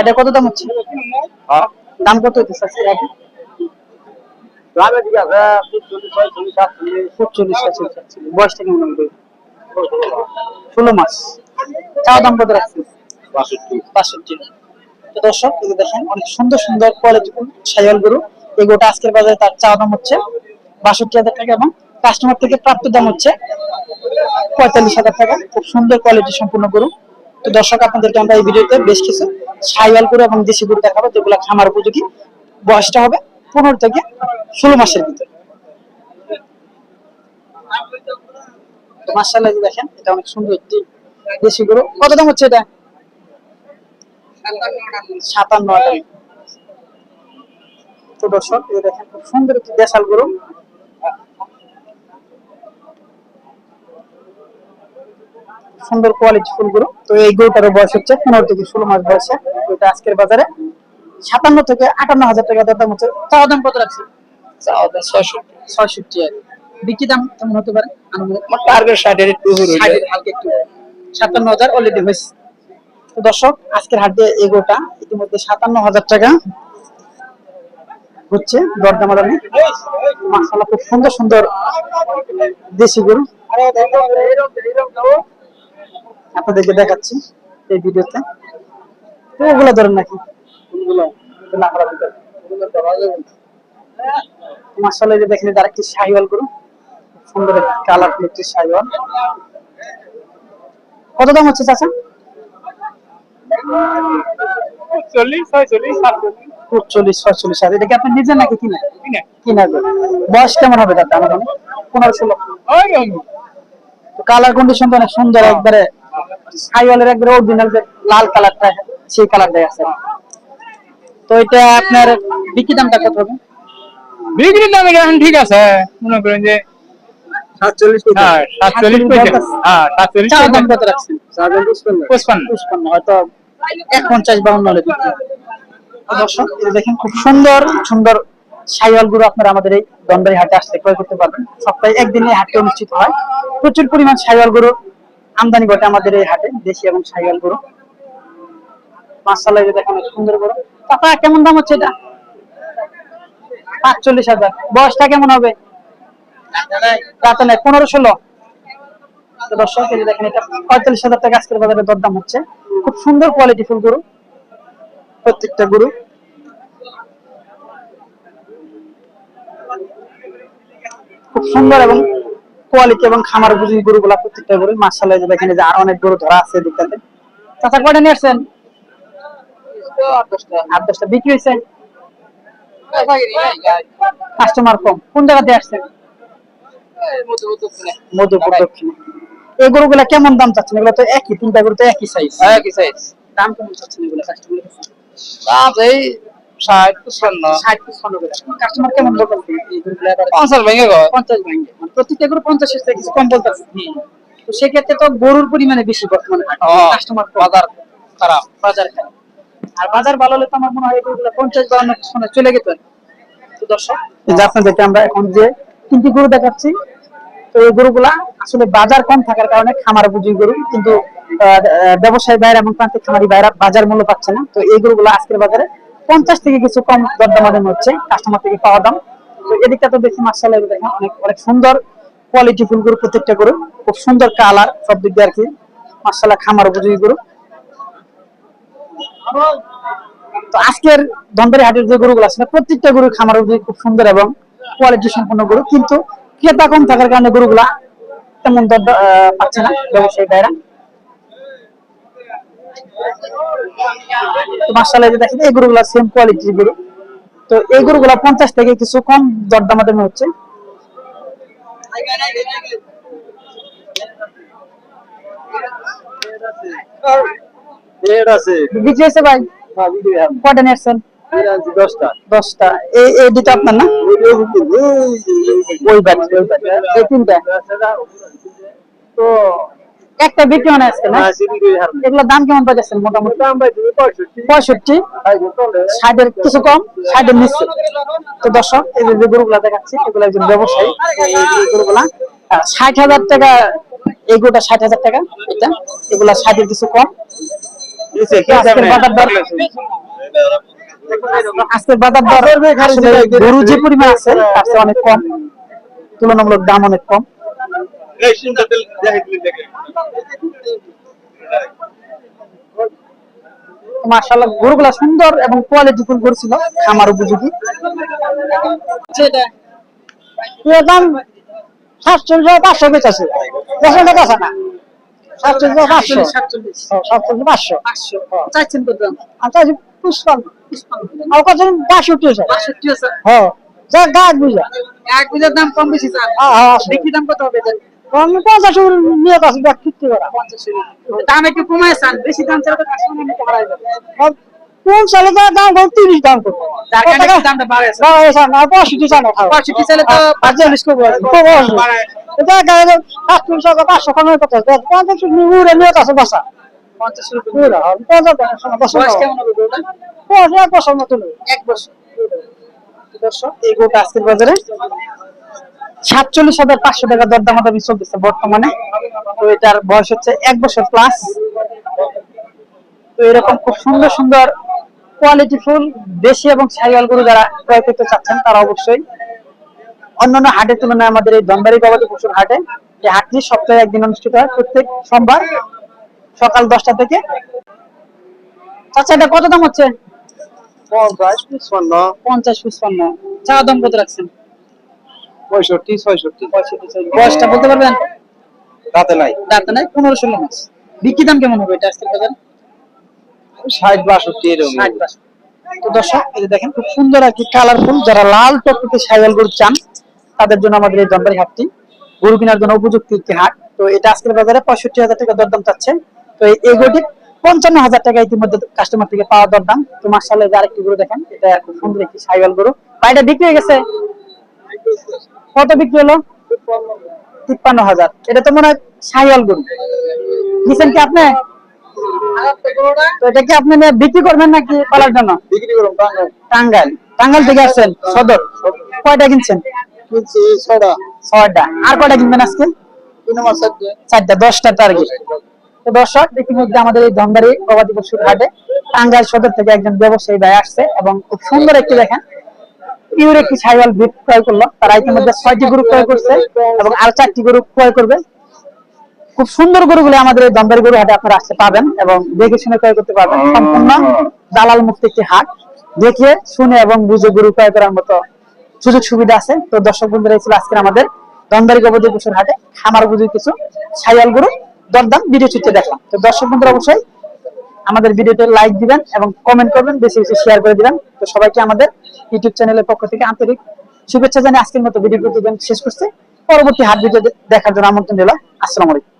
এটা কত দাম হচ্ছে? হ্যাঁ। দাম কত সাতচল্লিশ বয়সটা কেমন হবে? ষোলো মাস। চাওয়া দাম কত রাখছে? বাষট্টি। বাষট্টি। তো দর্শক দেখেন অনেক সুন্দর সুন্দর কোয়ালিটি সাইয়াল গরু। এই আজকের বাজারে তার চাওয়া দাম হচ্ছে বাষট্টি হাজার টাকা এবং কাস্টমার থেকে প্রাপ্ত দাম হচ্ছে পঁয়তাল্লিশ হাজার টাকা। খুব সুন্দর কোয়ালিটি সম্পূর্ণ গরু। তো দর্শক আপনাদেরকে আমরা এই ভিডিওতে বেশ কিছু সাইয়াল গরু এবং দেশি গরু দেখাবো, যেগুলো খামার উপযোগী। বয়সটা হবে পনেরো থেকে ষোলো মাসের ভিতরে। মার্শাল্লাহ দেখেন, এটা অনেক সুন্দর একটি দেশি গরু। কত দাম হচ্ছে এটা? সাতান্ন হাজার তো দর্শক দেখেন, খুব সুন্দর একটি দেশাল গরু। সুন্দর কোয়ালিটি ফুল গরু। তো এই গরুটারও বয়স হচ্ছে পনেরো থেকে ষোলো মাস বয়সে। আজকের বাজারে সাতান্ন থেকে আটান্ন হাজার টাকা দর দাম হচ্ছে। চাওয়া দাম কত রাখছে ছয়ষট্টি। ছয়ষট্টি আর বিক্রি দাম কেমন হতে পারে? টার্গেট ষাটের একটু হলো হালকা একটু সাতান্ন হাজার অলরেডি হয়েছে। তো দর্শক আজকের হাটে এগোটা। ইতিমধ্যে সাতান্ন হাজার টাকা হচ্ছে দরদাম আদানি। মাসালা খুব সুন্দর সুন্দর দেশি গরু। আপনাদেরকে দেখাচ্ছি এই ভিডিওতে। ওগুলো ধরেন নাকি? মাসালা যে দেখেন তার একটি শাহিওয়াল খুব সুন্দর কালারফুল একটি শাহিওয়াল। কত দাম হচ্ছে চাচা? চল্লিশ ছয়চল্লিশ সাতচল্লিশ। চল্লিশ ছয়চল্লিশ হাজার। এটা কি আপনি নিজের নাকি কিনা? কিনা। বয়স কেমন হবে আমার পনেরো ষোলো। কালার কন্ডিশন তো অনেক সুন্দর একবারে সাইওয়ালের একবারে অরিজিনাল যে লাল কালারটা সেই কালারটাই আছে। তো এটা আপনার বিক্রি দামটা কত হবে? বিক্রির দাম এখন ঠিক আছে মনে করেন যে হ্যাঁ হ্যাঁ বিক্রি দেখেন খুব সুন্দর সুন্দর আপনারা আমাদের এই দন্ডারি হাটে আসলে ক্রয় করতে পারবেন। সপ্তাহে একদিন এই হাটটি অনুষ্ঠিত হয়। প্রচুর পরিমাণ সাইওয়াল গরু আমদানি ঘটে আমাদের এই হাটে দেশি এবং সাইওয়াল মাসাল্লাহ দেখেন সুন্দর কেমন দাম হচ্ছে এটা? হাজার। বয়সটা কেমন হবে? তাতে নাই, পনেরো ষোলো। দর্শক দেখেন, এটা পঁয়তাল্লিশ হাজার টাকা আজকের বাজারে দরদাম হচ্ছে। খুব সুন্দর কোয়ালিটি ফুল গরু। প্রত্যেকটা গরু। খুব সুন্দর এবং কোয়ালিটি এবং খামার উপযোগী গরুগুলা প্রত্যেকটা গরু মাসাল্লাহ যে দেখেন যে আর অনেক গরু ধরা আছে দিকটাতে চাচা, কয়টা নিয়ে আসছেন? আট দশটা বিক্রি হয়েছে। কাস্টমার কম। কোন জায়গাতে আসছেন মধুপুর দক্ষিণে এই গরুগুলা কেমন দাম চাচ্ছেন? এগুলো তো একই তিনটা গরু তো একই সাইজ একই সাইজ দাম কেমন চাচ্ছেন এগুলো কাস্টমার দাম এই ষাট ষাট কাস্টমার কেমন পঞ্চাশ ভেঙে পঞ্চাশ ভাঙ্গে মানে প্রত্যেকটা গরু পঞ্চাশ থেকে কিছু কম বলতেছে। তো সেক্ষেত্রে তো গরুর পরিমাণে বেশি বর্তমানে কাস্টমার বাজার খারাপ। বাজার খারাপ। আর বাজার ভালো হলে তো আমার মনে হয় পঞ্চাশ বাউন্ন পিছনে চলে যেত তো দর্শক আমরা এখন যে তিনটি গরু দেখাচ্ছি, তো এই গরুগুলা আসলে বাজার কম থাকার কারণে খামার উপযোগী গরু, কিন্তু ব্যবসায়ী এবং প্রান্তিক খামারি বাজার মূল্য পাচ্ছে না। তো এই আজকের বাজারে পঞ্চাশ থেকে কিছু কম দরদামাদাম হচ্ছে কাস্টমার থেকে পাওয়া দাম। তো এদিকটা তো দেখি মার্শাল অনেক অনেক সুন্দর কোয়ালিটি ফুল গরু, প্রত্যেকটা গরু। খুব সুন্দর কালার সব দিক দিয়ে আর কি মার্শাল্লাহ খামার উপযোগী গরু। তো আজকের ধনবাড়ি হাটের যে গরুগুলো আছে, প্রত্যেকটা গরু খামার খুব সুন্দর এবং কোয়ালিটি সম্পন্ন গরু। কিন্তু ক্রেতা কম থাকার কারণে গরুগুলা তেমন দর পাচ্ছে না ব্যবসায়ী ভাইরা। তো দেখেন, এই গরুগুলা সেম কোয়ালিটির গরু। তো এই গরুগুলা পঞ্চাশ থেকে কিছু কম দরদামাদামি হচ্ছে। রেট আছে? বিক্রি হয়েছে ভাই? কয়টা নিয়েছেন দশটা। দশটা। এই এই দুটো আপনার না? ওই ব্যাট এই তিনটা। তো একটা বিক্রি মানে আজকে না? এগুলোর দাম কেমন পাচ্ছেন মোটামুটি? পঁয়ষট্টি। ষাটের কিছু কম ষাটের নিচে। তো দর্শক এই যে গরুগুলা দেখাচ্ছি এগুলো একজন ব্যবসায়ী। এই গরুগুলা ষাট হাজার টাকা এই গরুটা ষাট হাজার টাকা এটা। এগুলা ষাটের কিছু কম। আজকের বাজার দর গরু যে পরিমাণ আছে তার চেয়ে অনেক কম। তুলনামূলক দাম অনেক কম। মাশাআল্লাহ গরুগুলা সুন্দর এবং কোয়ালিটি ফুল গরু ছিল খামার উপযোগী। দাম পাঁচশো বেচাছে দেড়শো টাকা আছে না? পাঁচশো পাঁচশো চাইছেন কত দাম আচ্ছা পুষ্পান আর কত বাষট্টি আছে বাষট্টি আছে হ্যাঁ যা গাছ বুঝা এক বিঘার দাম কম বেশি চান হ্যাঁ হ্যাঁ বিক্রি দাম কত হবে? আমি পঞ্চাশ নিয়ে আসবে কিনতে পারা দাম একটু কমায় চান বেশি দাম চাইলে কাস্টমার কোন দাম করে তিরিশ দাম করব পঁয়ষট্টি পঁয়ষট্টি তো পাঁচশো কমে পঞ্চাশ উড়ে নিয়ে বসা। পঞ্চাশ? এক বছর এক বছর। দর্শক এই আজকের বাজারে সাতচল্লিশ হাজার পাঁচশো টাকা দরদামাদামি চলতেছে বর্তমানে। তো এটার বয়স হচ্ছে এক বছর প্লাস তো এরকম খুব সুন্দর সুন্দর কোয়ালিটি ফুল দেশি এবং সাইওয়াল গরু যারা ক্রয় করতে চাচ্ছেন তারা অবশ্যই অন্যান্য হাটের তুলনায় আমাদের এই দমদারি গবাদি পশুর হাটে এই হাটটি সপ্তাহে একদিন অনুষ্ঠিত হয় প্রত্যেক সোমবার সকাল দশটা থেকে। চাচা এটা কত দাম হচ্ছে? পঞ্চাশ পঞ্চান্ন দাম কত রাখছেন? পঁয়ষট্টি ছয়ষট্টি। বয়সটা বলতে পারবেন? তাতে নাই। দাঁতে নাই পনেরো ষোলো মাস। বিক্রি দাম কেমন হবে এটা আজকের বাজার? ষাট বাষট্টি এরকম। তো দর্শক, এই দেখেন, খুব সুন্দর একটি কালারফুল যারা লাল টকটকে সাইকেল গরু চান, তাদের জন্য আমাদের এই দমদারি হাটটি গরু কেনার জন্য উপযুক্ত একটি হাট। তো এটা আজকের বাজারে পঁয়ষট্টি হাজার টাকা দরদাম চাচ্ছে। তো এই এই গরুটি পঞ্চান্ন হাজার টাকা ইতিমধ্যে কাস্টমার থেকে পাওয়া দরদাম। তো মার্শাল যে আরেকটি গরু দেখেন, এটা খুব সুন্দর একটি সাইকেল গরু। ভাইটা বিক্রি হয়ে গেছে? কত বিক্রি হলো? তিপ্পান্ন হাজার। এটা তো মনে হয় সাইকেল গরু। নিছেন কি আপনি? তো এটা কি আপনি বিক্রি করবেন নাকি পালার জন্য? বিক্রি করুন টাঙ্গাইল। টাঙ্গাইল। থেকে আসছেন সদর। কয়টা কিনছেন? কিনছি ছটা ছয়টা। আর কয়টা কিনবেন আজকে? তিন মাস চারটে। চারটা দশটা টার্গেট তো দর্শক ইতিমধ্যে আমাদের এই ধনবাড়ি গবাদি পশুর হাটে টাঙ্গাইল সদর থেকে একজন ব্যবসায়ী ভাই আসছে এবং খুব সুন্দর একটি দেখেন পিওর একটি সাইওয়াল ভিট ক্রয় করল। তারা ইতিমধ্যে ছয়টি গরু ক্রয় করছে এবং আর চারটি গরু ক্রয় করবে। খুব সুন্দর গরুগুলো আমাদের এই দমদারি গরু হাটে আপনারা আসতে পাবেন এবং দেখে শুনে ক্রয় করতে পারবেন। সম্পূর্ণ দালাল মুক্ত একটি হাট। দেখে শুনে এবং বুঝে গরু ক্রয় করার মতো সুযোগ সুবিধা আছে। তো দর্শক বন্ধুরা এই ছিল আজকের আমাদের দমদারি গবাদি পশুর হাটে খামার বুঝে কিছু ছায়াল গরু। দরদাম ভিডিও চিত্রে দেখলাম। তো দর্শক বন্ধুরা অবশ্যই আমাদের ভিডিওতে লাইক দিবেন এবং কমেন্ট করবেন বেশি বেশি শেয়ার করে দিবেন। তো সবাইকে আমাদের ইউটিউব চ্যানেলের পক্ষ থেকে আন্তরিক শুভেচ্ছা জানিয়ে আজকের মতো ভিডিও প্রতিদিন শেষ করছে। পরবর্তী হাট ভিডিও দেখার জন্য আমন্ত্রণ দিলাম আসসালামু আলাইকুম।